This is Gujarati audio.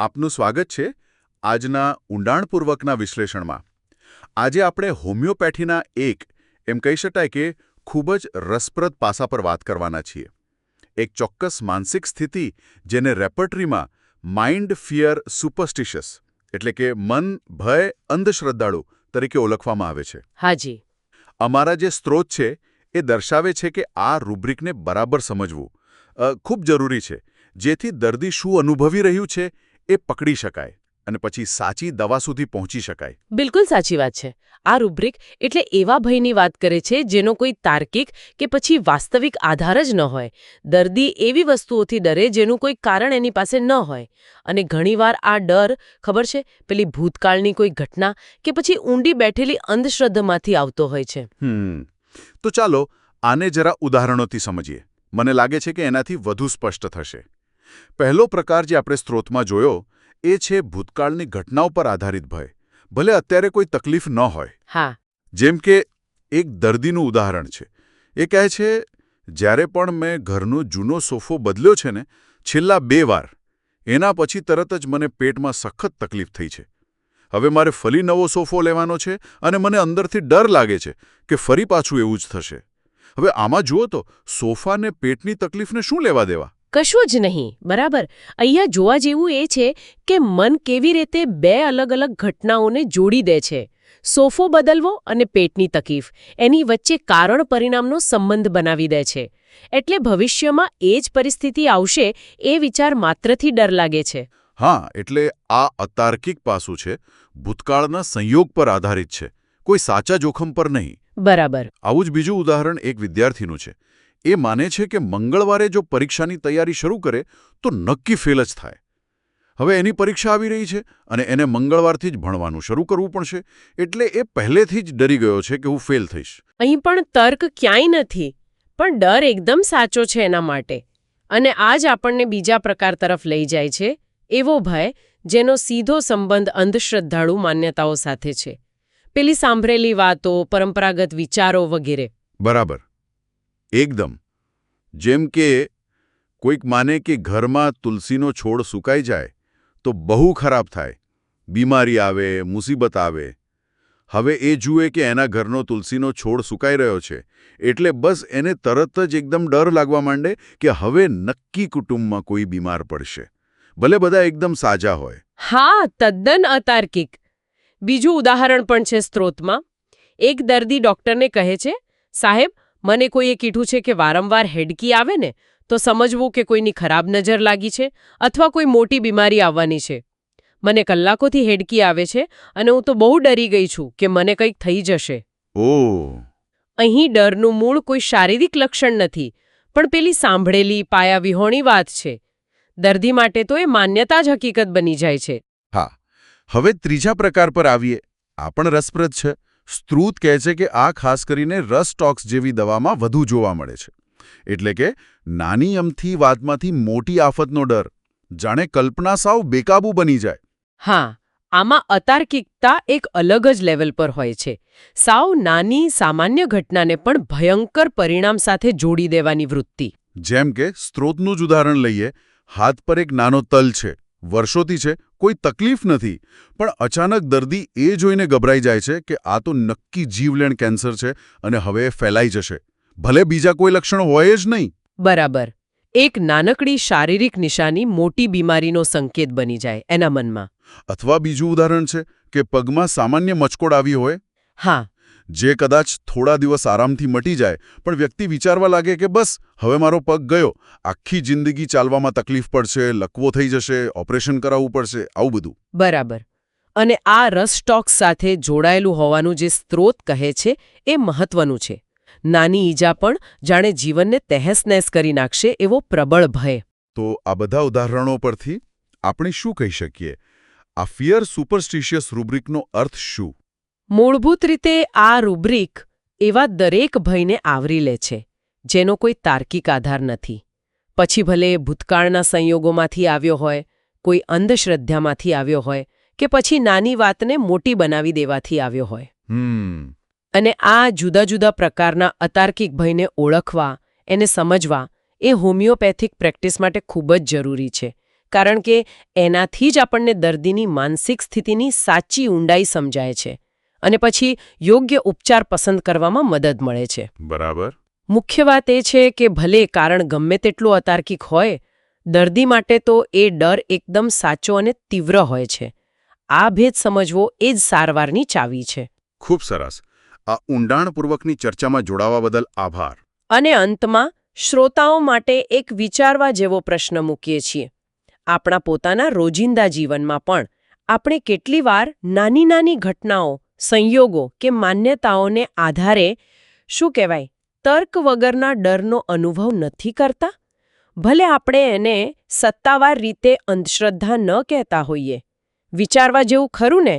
આપનું સ્વાગત છે આજના ઊંડાણપૂર્વકના વિશ્લેષણમાં. આજે આપણે હોમિયોપેથીના એક એમ કહી શકાય કે ખૂબ જ રસપ્રદ પાસા પર વાત કરવાના છીએ. એક ચોક્કસ માનસિક સ્થિતિ જેને રેપર્ટરીમાં માઇન્ડ ફિયર સુપરસ્ટિશિયસ એટલે કે મન ભય અંધશ્રદ્ધાળુ તરીકે ઓળખવામાં આવે છે. હાજી. અમારા જે સ્ત્રોત છે એ દર્શાવે છે કે આ રૂબ્રિકને બરાબર સમજવું ખૂબ જરૂરી છે જેથી દર્દી શું અનુભવી રહ્યું છે એ પકડી શકાય અને પછી સાચી દવા સુધી પહોંચી શકાય. બિલકુલ સાચી વાત છે. આ રૂબ્રિક એટલે એવા ભયની વાત કરે છે જેનો કોઈ તાર્કિક કે પછી વાસ્તવિક આધાર જ ન હોય. દર્દી એવી વસ્તુઓથી ડરે જેનું કોઈ કારણ એની પાસે ન હોય. અને ઘણીવાર આ ડર ખબર છે? પેલી ભૂતકાળની કોઈ ઘટના કે પછી ઊંડી બેઠેલી અંધશ્રદ્ધામાંથી આવતો હોય છે. તો ચાલો આને જરા ઉદાહરણોથી સમજીએ. મને લાગે છે કે એનાથી વધુ સ્પષ્ટ થશે. પહેલો પ્રકાર જે આપણે સ્ત્રોતમાં જોયો એ છે ભૂતકાળની ઘટનાઓ પર આધારિત ભય. ભલે અત્યારે કોઈ તકલીફ ન હોય. હા. જેમ કે એક દર્દીનું ઉદાહરણ છે. એ કહે છે જ્યારે પણ મેં ઘરનો જૂનો સોફો બદલ્યો છે ને છેલ્લા બે વાર એના પછી તરત જ મને પેટમાં સખત તકલીફ થઈ છે. હવે મારે ફરી નવો સોફો લેવાનો છે અને મને અંદરથી ડર લાગે છે કે ફરી પાછું એવું જ થશે. હવે આમાં જુઓ તો સોફાને પેટની તકલીફને શું લેવા દેવા? કશું જ નહીં બરાબર? અહીંયા જોવા જેવું એ છે કે મન કેવી રીતે બે અલગ અલગ ઘટનાઓને જોડી દે છે. સોફો બદલવો અને પેટની તકલીફ એની વચ્ચે કારણ પરિણામનો સંબંધ બનાવી દે છે. એટલે ભવિષ્યમાં એ જ પરિસ્થિતિ આવશે એ વિચાર માત્રથી ડર લાગે છે. હા એટલે આ અતાર્કિક પાસું છે ભૂતકાળના સંયોગ પર આધારિત છે કોઈ સાચા જોખમ પર નહીં. બરાબર. આવું જ બીજું ઉદાહરણ એક વિદ્યાર્થીનું છે. એ માને છે કે મંગળવારે જો પરીક્ષાની તૈયારી શરૂ કરે તો નક્કી ફેલ જ થાય. હવે એની પરીક્ષા આવી રહી છે અને એને મંગળવારથી જ ભણવાનું શરૂ કરવું પડશે એટલે એ પહેલેથી જ ડરી ગયો છે કે હું ફેલ થઈશ. અહીં પણ તર્ક ક્યાંય નથી પણ ડર એકદમ સાચો છે એના માટે. અને આ જ આપણને બીજા પ્રકાર તરફ લઈ જાય છે એવો ભય જેનો સીધો સંબંધ અંધશ્રદ્ધાળુ માન્યતાઓ સાથે છે. પેલી સાંભળેલી વાતો પરંપરાગત વિચારો વગેરે. બરાબર. એકદમ. જેમ કે, કોઈક માને કે ઘરમાં તુલસીનો છોડ સુકાઈ જાય, તો બહુ ખરાબ થાય. બીમારી આવે, મુસીબત આવે. હવે એ જુએ કે એના ઘરનો તુલસીનો છોડ સુકાઈ રહ્યો છે, એટલે બસ એને તરત જ એકદમ ડર લાગવા માંડે કે હવે નક્કી કુટુંબમાં કોઈ બીમાર પડશે. ભલે બધા એકદમ સાજા હોય. હા, તદ્દન અતાર્કિક. બીજું ઉદાહરણ પણ છે સ્ત્રોતમાં. એક દર્દી ડોક્ટરને કહે છે, સાહેબ મને કોઈએ કીધું છે કે વારંવાર હેડકી આવે ને તો સમજવું કે કોઈની ખરાબ નજર લાગી છે અથવા કોઈ મોટી બીમારી આવવાની છે. મને કલાકોથી હેડકી આવે છે અને હું તો બહુ ડરી ગઈ છું કે મને કંઈક થઈ જશે. ઓહ અહીં ડરનું મૂળ કોઈ શારીરિક લક્ષણ નથી પણ પેલી સાંભળેલી પાયાવિહોણી વાત છે. દર્દી માટે તો એ માન્યતા જ હકીકત બની જાય છે. હા હવે ત્રીજા પ્રકાર પર આવીએ. આ પણ રસપ્રદ છે. સ્ત્રુત કહે છે કે આ ખાસ કરીને રસ ટોક્સ જેવી દવામાં વધુ જોવા મળે છે. એટલે કે નાની અમથી વાતમાંથી મોટી આફતનો ડર. જાણે કલ્પના સાવ બેકાબુ બની જાય. હા આમાં અતાર્કિકતા એક અલગ જ લેવલ પર હોય છે. સાવ નાની સામાન્ય ઘટનાને પણ ભયંકર પરિણામ સાથે જોડી દેવાની વૃત્તિ. જેમ કે સ્ત્રોતનું જ ઉદાહરણ લઈએ હાથ પર એક નાનો તલ છે. વર્ષોથી છે કોઈ તકલીફ નથી પણ અચાનક દર્દી એ જોઈને ગભરાઈ જાય છે કે આ તો નક્કી જીવલેણ કેન્સર છે અને હવે ફેલાઈ જશે. ભલે બીજા કોઈ લક્ષણ હોય જ નહીં. બરાબર. એક નાનકડી શારીરિક નિશાની મોટી બીમારીનો સંકેત બની જાય એના મનમાં. અથવા બીજું ઉદાહરણ છે કે પગમાં સામાન્ય મચકોડ આવી હોય? હા જે કદાચ થોડા દિવસ આરામથી મટી જાય પણ વ્યક્તિ વિચારવા લાગે કે બસ હવે મારો પગ ગયો. આખી જિંદગી ચાલવામાં તકલીફ પડશે લકવો થઈ જશે ઓપરેશન કરાવવું પડશે આવું બધું. બરાબર. અને આ રસટોક્સ સાથે જોડાયેલું હોવાનું જે સ્ત્રોત કહે છે એ મહત્વનું છે. નાની ઈજા પણ જાણે જીવનને તહેસ-નહેસ કરી નાખશે એવો પ્રબળ ભય. તો આ બધા ઉદાહરણો પરથી આપણે શું કહી શકીએ? આ ફિયર સુપરસ્ટિશિયસ રૂબ્રિકનો અર્થ શું? મૂળભૂત રીતે આ રૂબ્રિક એવા દરેક ભયને આવરી લે છે જેનો કોઈ તાર્કિક આધાર નથી. પછી ભલે ભૂતકાળના સંયોગોમાંથી આવ્યો હોય કોઈ અંધશ્રદ્ધામાંથી આવ્યો હોય કે પછી નાની વાતને મોટી બનાવી દેવાથી આવ્યો હોય. અને આ જુદા જુદા પ્રકારના અતાર્કિક ભયને ઓળખવા એને સમજવા એ હોમિયોપેથિક પ્રેક્ટિસ માટે ખૂબ જ જરૂરી છે. કારણ કે એનાથી જ આપણને દર્દીની માનસિક સ્થિતિની સાચી ઊંડાઈ સમજાય છે. અને પછી યોગ્ય ઉપચાર પસંદ કરવામાં મદદ મળે છે. બરાબર. મુખ્ય વાત એ છે કે ભલે કારણ ગમે તેટલું અતાર્કિક હોય દર્દી માટે તો એ ડર એકદમ સાચો અને તીવ્ર હોય છે. આ ભેદ સમજવો એ જ સારવારની ચાવી છે. ખૂબ સરસ. આ ઊંડાણપૂર્વકની ચર્ચામાં જોડાવા બદલ આભાર. અને અંતમાં શ્રોતાઓ માટે એક વિચારવા જેવો પ્રશ્ન મૂકીએ છીએ. આપણા પોતાના રોજિંદા જીવનમાં પણ આપણે કેટલી વાર નાની નાની ઘટનાઓ સંયોગો કે માન્યતાઓને આધારે શું કહેવાય? તર્ક વગરના ડરનો અનુભવ નથી કરતા? ભલે આપણે એને સત્તાવાર રીતે અંધશ્રદ્ધા ન કહેતા હોઈએ. વિચારવા જેવું ખરું ને?